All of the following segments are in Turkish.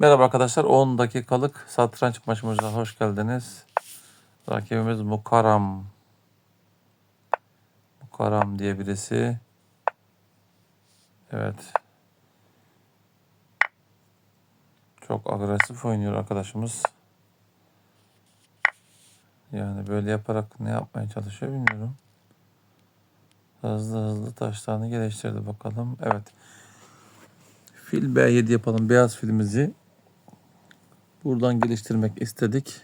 Merhaba arkadaşlar. 10 dakikalık satranç maçımıza hoş geldiniz. Rakibimiz Mukaram. Mukaram diye birisi. Evet. Çok agresif oynuyor arkadaşımız. Yani böyle yaparak ne yapmaya çalışıyor bilmiyorum. Hızlı hızlı taşlarını geliştirdi bakalım. Evet. Fil B7 yapalım. Beyaz filimizi buradan geliştirmek istedik.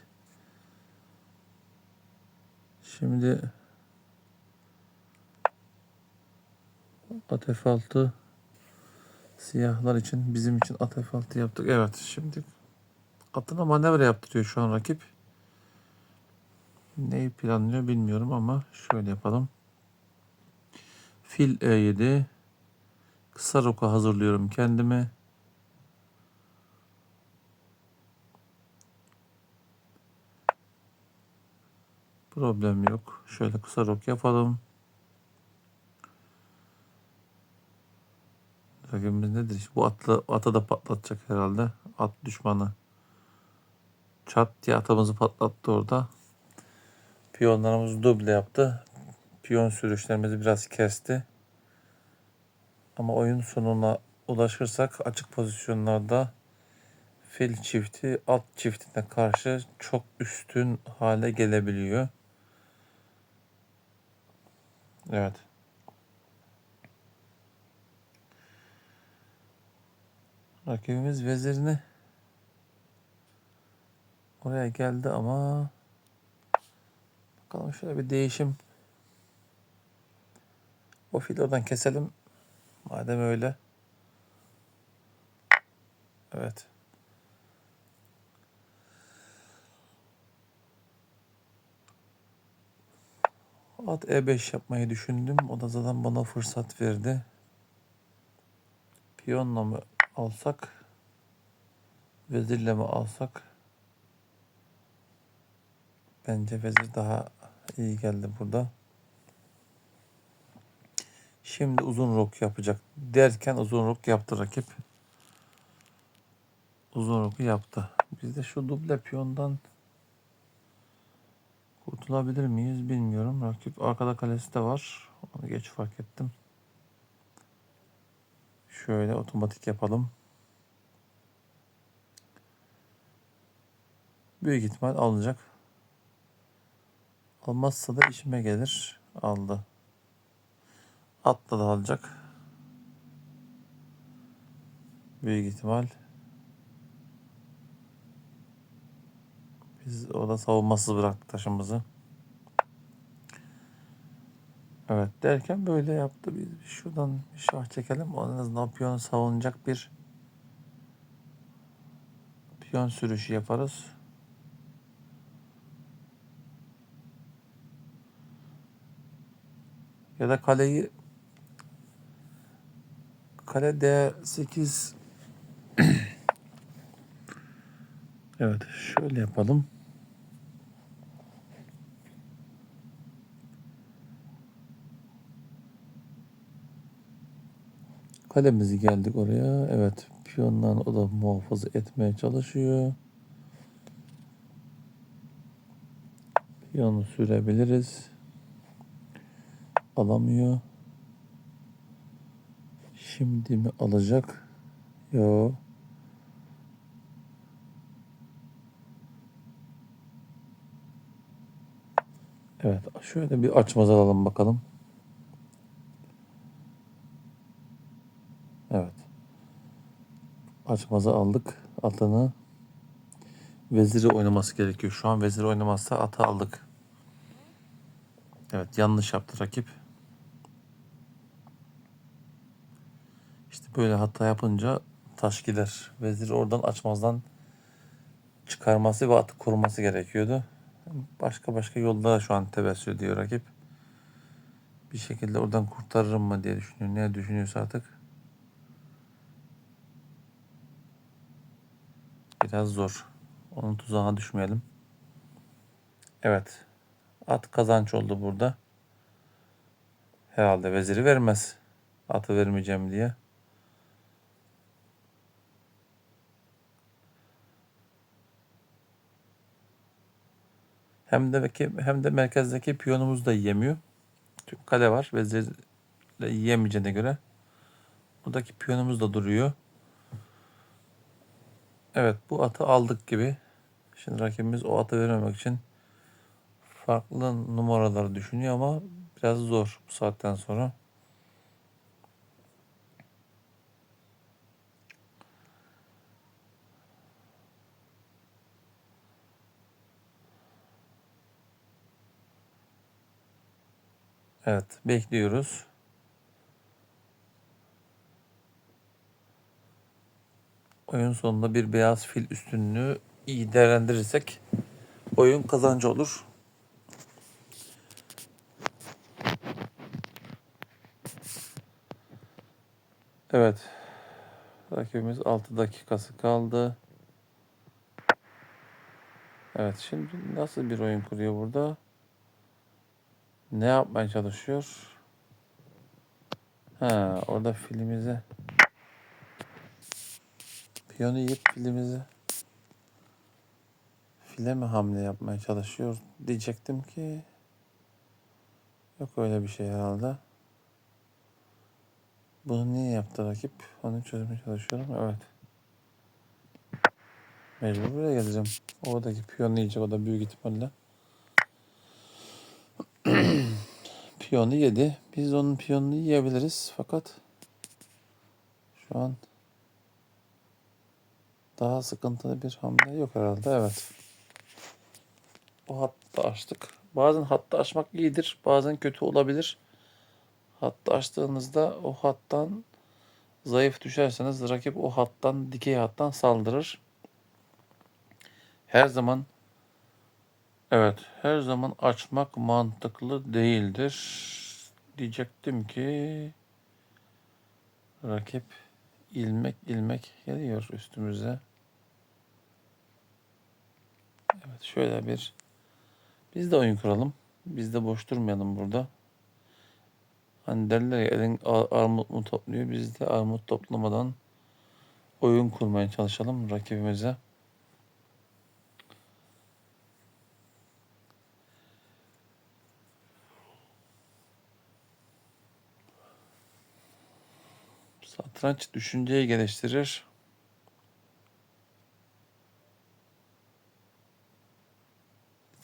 Şimdi at F6 siyahlar için bizim için at F6 yaptık. Evet şimdi atına manevra yaptırıyor şu an rakip. Neyi planlıyor bilmiyorum ama şöyle yapalım. Fil E7 kısa roka hazırlıyorum kendime. Problem yok. Şöyle kısa rok yapalım. Rakibimiz nedir? Bu atla, ata da patlatacak herhalde. At düşmanı. Çat diye atımızı patlattı orada. Piyonlarımız duble yaptı. Piyon sürüşlerimizi biraz kesti. Ama oyun sonuna ulaşırsak açık pozisyonlarda fil çifti at çiftine karşı çok üstün hale gelebiliyor. Evet. Rakibimiz vezirini oraya geldi ama bakalım şöyle bir değişim. O fili oradan keselim. Madem öyle. Evet. At E5 yapmayı düşündüm. O da zaten bana fırsat verdi. Piyonla mı alsak? Vezirle mi alsak? Bence vezir daha iyi geldi burada. Şimdi uzun rok yapacak derken uzun rok yaptı rakip. Uzun roku yaptı. Biz de şu duble piyondan kurtulabilir miyiz bilmiyorum. Rakip arkada kalesi de var. Onu geç fark ettim. Şöyle otomatik yapalım. Büyük ihtimal alacak. Almazsa da işime gelir. Aldı. Atla da alacak. Büyük ihtimal. Biz o da savunmasız bıraktı taşımızı. Evet derken böyle yaptı. Biz şuradan bir şah çekelim. En azından piyon savunacak bir piyon sürüşü yaparız. Ya da kaleyi kale D8 Evet şöyle yapalım. Kalemizi geldik oraya. Evet piyondan o da muhafaza etmeye çalışıyor. Piyonu sürebiliriz. Alamıyor. Şimdi mi alacak? Yo. Evet, şöyle bir açmaz alalım bakalım. Evet. Açmazı aldık. Atını veziri oynaması gerekiyor. Şu an veziri oynamazsa atı aldık. Evet, yanlış yaptı rakip. İşte böyle hata yapınca taş gider. Vezir oradan açmazdan çıkarması ve atı koruması gerekiyordu. Başka başka yollara şu an tebessüm ediyor rakip. Bir şekilde oradan kurtarırım mı diye düşünüyor. Ne düşünüyorsa artık. Biraz zor. Onun tuzağına düşmeyelim. Evet. At kazanç oldu burada. Herhalde veziri vermez. Atı vermeyeceğim diye. Hem de hem de merkezdeki piyonumuz da yiyemiyor. Çünkü kale var. Vezirle yiyemeyeceğine göre. Buradaki piyonumuz da duruyor. Evet bu atı aldık gibi. Şimdi rakibimiz o atı vermemek için farklı numaraları düşünüyor ama biraz zor bu saatten sonra. Evet bekliyoruz. Oyun sonunda bir beyaz fil üstünlüğü iyi değerlendirirsek oyun kazancı olur. Evet. Rakibimiz 6 dakikası kaldı. Evet şimdi nasıl bir oyun kuruyor burada? Ne yapmaya çalışıyor? Ha orada filimizi piyonu yiyip filimizi file mi hamle yapmaya çalışıyor diyecektim ki yok öyle bir şey herhalde. Bunu niye yaptı rakip? Onu çözmeye çalışıyorum. Evet. Mecbur buraya geleceğim. Oradaki piyonu yiyecek o da büyük ihtimalle. Piyonu yedi. Biz onun piyonunu yiyebiliriz fakat şu an daha sıkıntılı bir hamle yok herhalde. Evet. O hattı açtık. Bazen hattı açmak iyidir. Bazen kötü olabilir. Hattı açtığınızda o hattan zayıf düşerseniz rakip o hattan, dikey hattan saldırır. Her zaman evet, her zaman açmak mantıklı değildir. Diyecektim ki rakip ilmek ilmek geliyor üstümüze. Evet şöyle bir biz de oyun kuralım. Biz de boş durmayalım burada. Hani derler ya elin armut mu topluyor. Biz de armut toplamadan oyun kurmaya çalışalım rakibimize. Satranç düşünceyi geliştirir.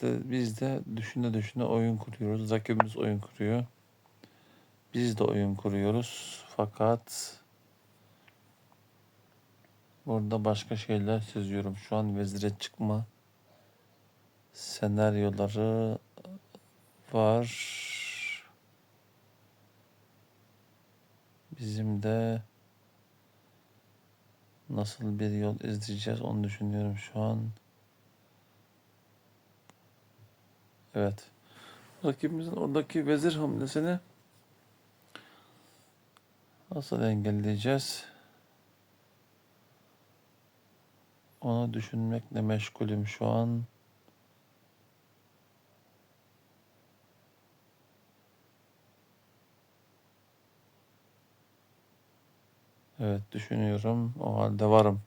Biz de düşüne düşüne oyun kuruyoruz. Rakibimiz oyun kuruyor. Biz de oyun kuruyoruz. Fakat burada başka şeyler seziyorum. Şu an vezire çıkma senaryoları var. Bizim de nasıl bir yol izleyeceğiz onu düşünüyorum şu an. Evet. Rakibimizin oradaki vezir hamlesini nasıl engelleyeceğiz? Onu düşünmekle meşgulüm şu an. Evet düşünüyorum. O halde varım.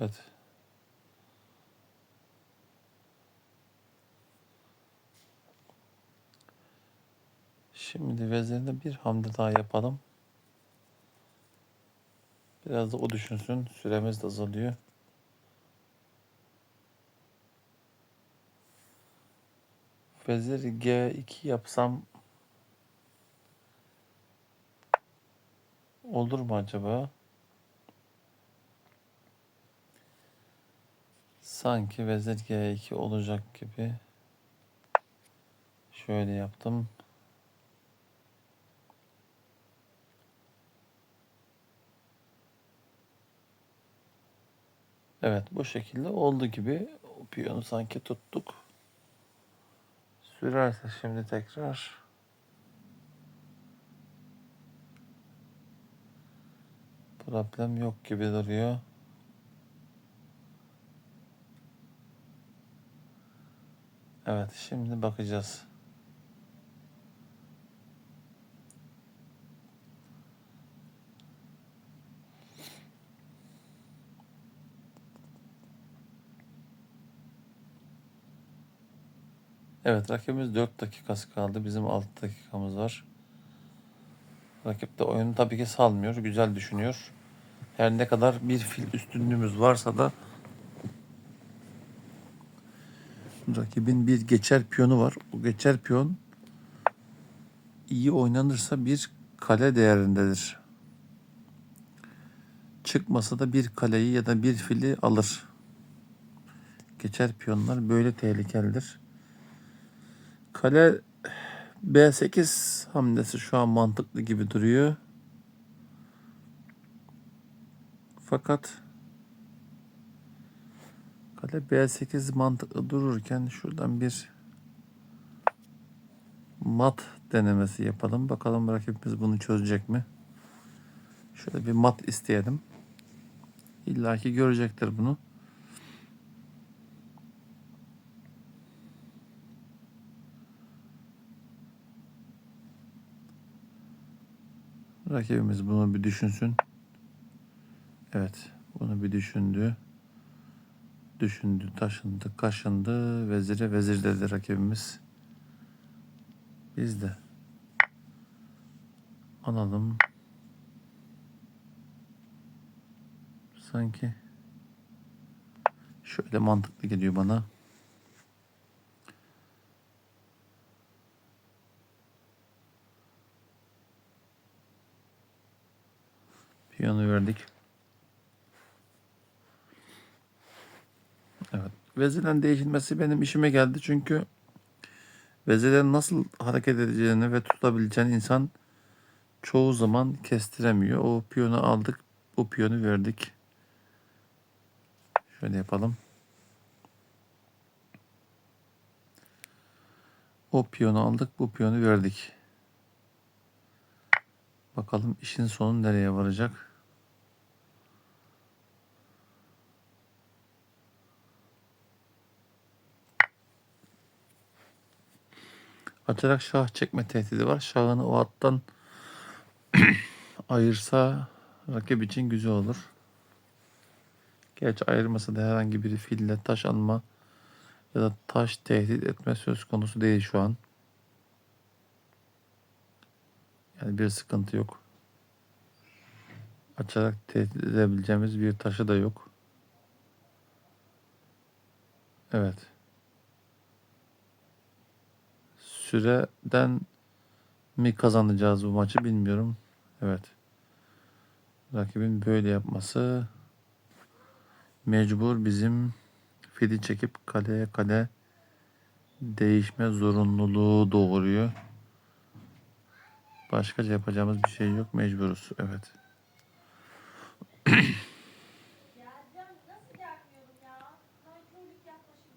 Evet. Şimdi vezirinde bir hamle daha yapalım. Biraz da o düşünsün. Süremiz de azalıyor. Vezir G2 yapsam olur mu acaba? Sanki vezir G2 olacak gibi. Şöyle yaptım. Evet bu şekilde oldu gibi. O piyonu sanki tuttuk. Sürerse şimdi tekrar. Problem yok gibi duruyor. Evet şimdi bakacağız. Evet rakibimiz 4 dakikası kaldı. Bizim 6 dakikamız var. Rakip de oyunu tabii ki salmıyor. Güzel düşünüyor. Her ne kadar bir fil üstünlüğümüz varsa da rakibin bir geçer piyonu var. O geçer piyon iyi oynanırsa bir kale değerindedir. Çıkmasa da bir kaleyi ya da bir fili alır. Geçer piyonlar böyle tehlikelidir. Kale B8 hamlesi şu an mantıklı gibi duruyor. Fakat kale B8 mantıklı dururken şuradan bir mat denemesi yapalım. Bakalım rakibimiz bunu çözecek mi? Şöyle bir mat isteyelim. İlla ki görecektir bunu. Rakibimiz bunu bir düşünsün. Evet, bunu bir düşündü. Düşündü, taşındı, kaşındı. Vezire vezir dedi rakibimiz. Biz de alalım. Sanki şöyle mantıklı geliyor bana. Piyano verdik. Evet. Vezirlerin değişilmesi benim işime geldi çünkü vezirlerin nasıl hareket edeceğini ve tutabileceğini insan çoğu zaman kestiremiyor. O piyonu aldık, bu piyonu verdik. Şöyle yapalım. O piyonu aldık, bu piyonu verdik. Bakalım işin sonu nereye varacak? Açarak şah çekme tehdidi var. Şahını o attan ayırsa rakip için güzel olur. Gerçi ayırmasa da herhangi bir fille taş alma ya da taş tehdit etme söz konusu değil şu an. Yani bir sıkıntı yok. Açarak tehdit edebileceğimiz bir taşı da yok. Evet. Süreden mi kazanacağız bu maçı bilmiyorum. Evet. Rakibin böyle yapması mecbur bizim fili çekip kaleye kale değişme zorunluluğu doğuruyor. Başka yapacağımız bir şey yok. Mecburuz. Evet.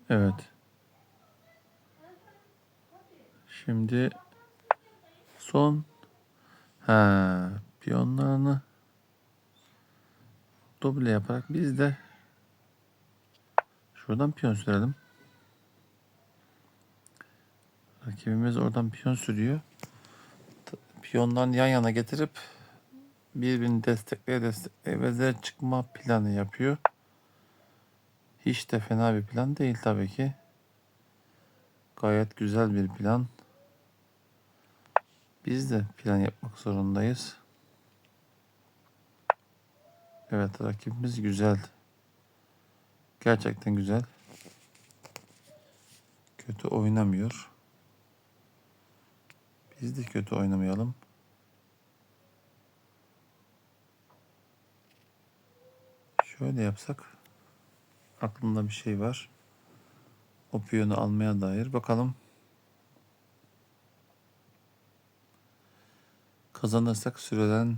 Evet. Şimdi son ha piyonlarını duble yaparak biz de şuradan piyon sürelim. Rakibimiz oradan piyon sürüyor. Piyonlarını yan yana getirip birbirini destekleye destekleye vezir çıkma planı yapıyor. Hiç de fena bir plan değil tabii ki. Gayet güzel bir plan. Biz de plan yapmak zorundayız. Evet rakibimiz güzel. Gerçekten güzel. Kötü oynamıyor. Biz de kötü oynamayalım. Şöyle yapsak. Aklımda bir şey var. O piyonu almaya dair. Bakalım. Kazanırsak süreden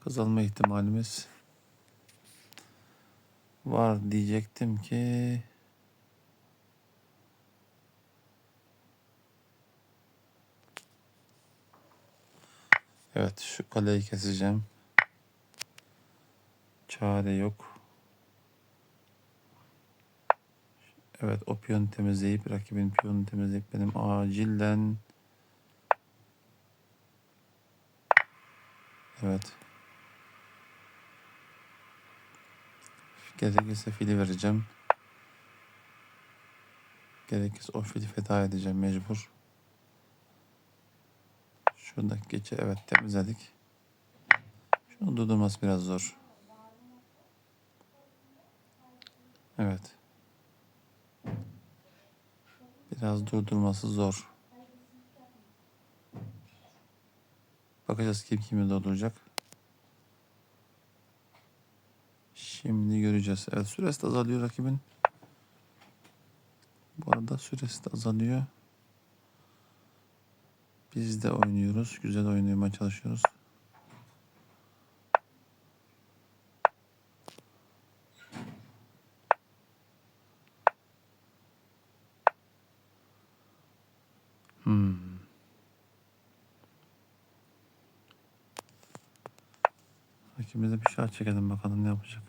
kazanma ihtimalimiz var diyecektim ki Evet şu kaleyi keseceğim. Çare yok. Evet o piyonu temizleyip rakibin piyonunu temizleyip benim acilen Evet. Gerekirse fili vereceğim. Gerekirse o fili feda edeceğim mecbur. Şuradaki geçe evet temizledik. Şunu durdurması biraz zor. Evet. Biraz durdurması zor. Bakacağız kim kimi durduracak. Şimdi göreceğiz. Evet süresi de azalıyor rakibin. Bu arada süresi de azalıyor. Biz de oynuyoruz. Güzel oynamaya çalışıyoruz. Hmm. Rakibimize bir şah çekelim bakalım ne yapacak.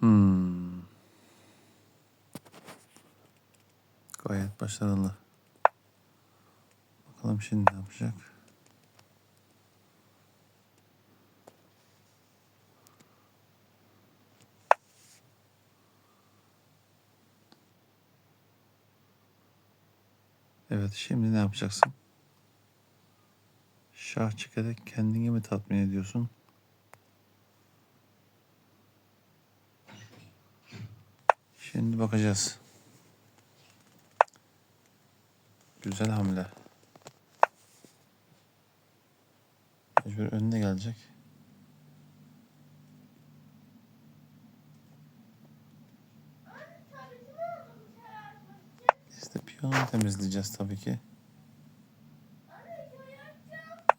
Hmm. Başarılı. Bakalım şimdi ne yapacak. Evet şimdi ne yapacaksın? Şah çekerek kendini mi tatmin ediyorsun? Şimdi bakacağız. Güzel hamle. Mecbur önüne gelecek. De piyonu temizleyeceğiz tabii ki.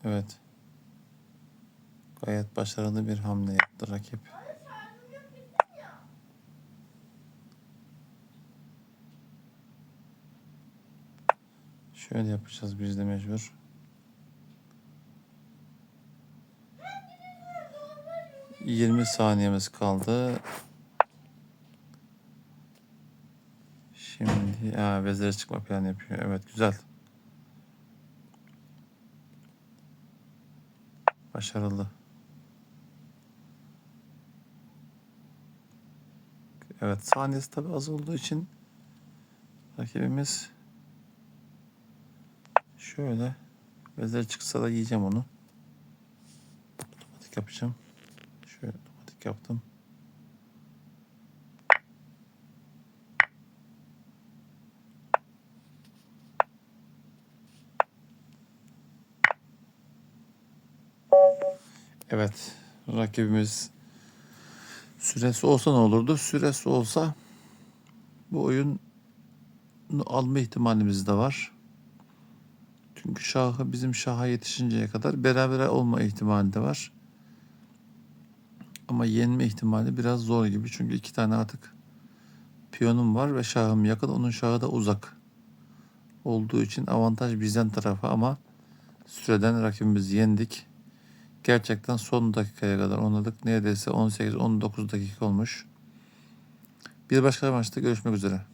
Evet. Gayet başarılı bir hamle yaptı rakip. Şöyle yapacağız biz de mecbur. Yirmi saniyemiz kaldı. Şimdi ha, vezire çıkma planı yapıyor. Evet güzel. Başarılı. Evet saniyesi tabi az olduğu için rakibimiz şöyle vezir çıksa da yiyeceğim onu. Otomatik yapacağım. Şöyle otomatik yaptım. Evet, rakibimiz süresi olsa ne olurdu? Süresi olsa bu oyun alma ihtimalimiz de var. Çünkü şahı bizim şaha yetişinceye kadar beraber olma ihtimali de var. Ama yenme ihtimali biraz zor gibi. Çünkü iki tane artık piyonum var ve şahım yakın. Onun şahı da uzak. Olduğu için avantaj bizden tarafı ama süreden rakibimizi yendik. Gerçekten son dakikaya kadar oynadık. Neredeyse 18-19 dakika olmuş. Bir başka maçta görüşmek üzere.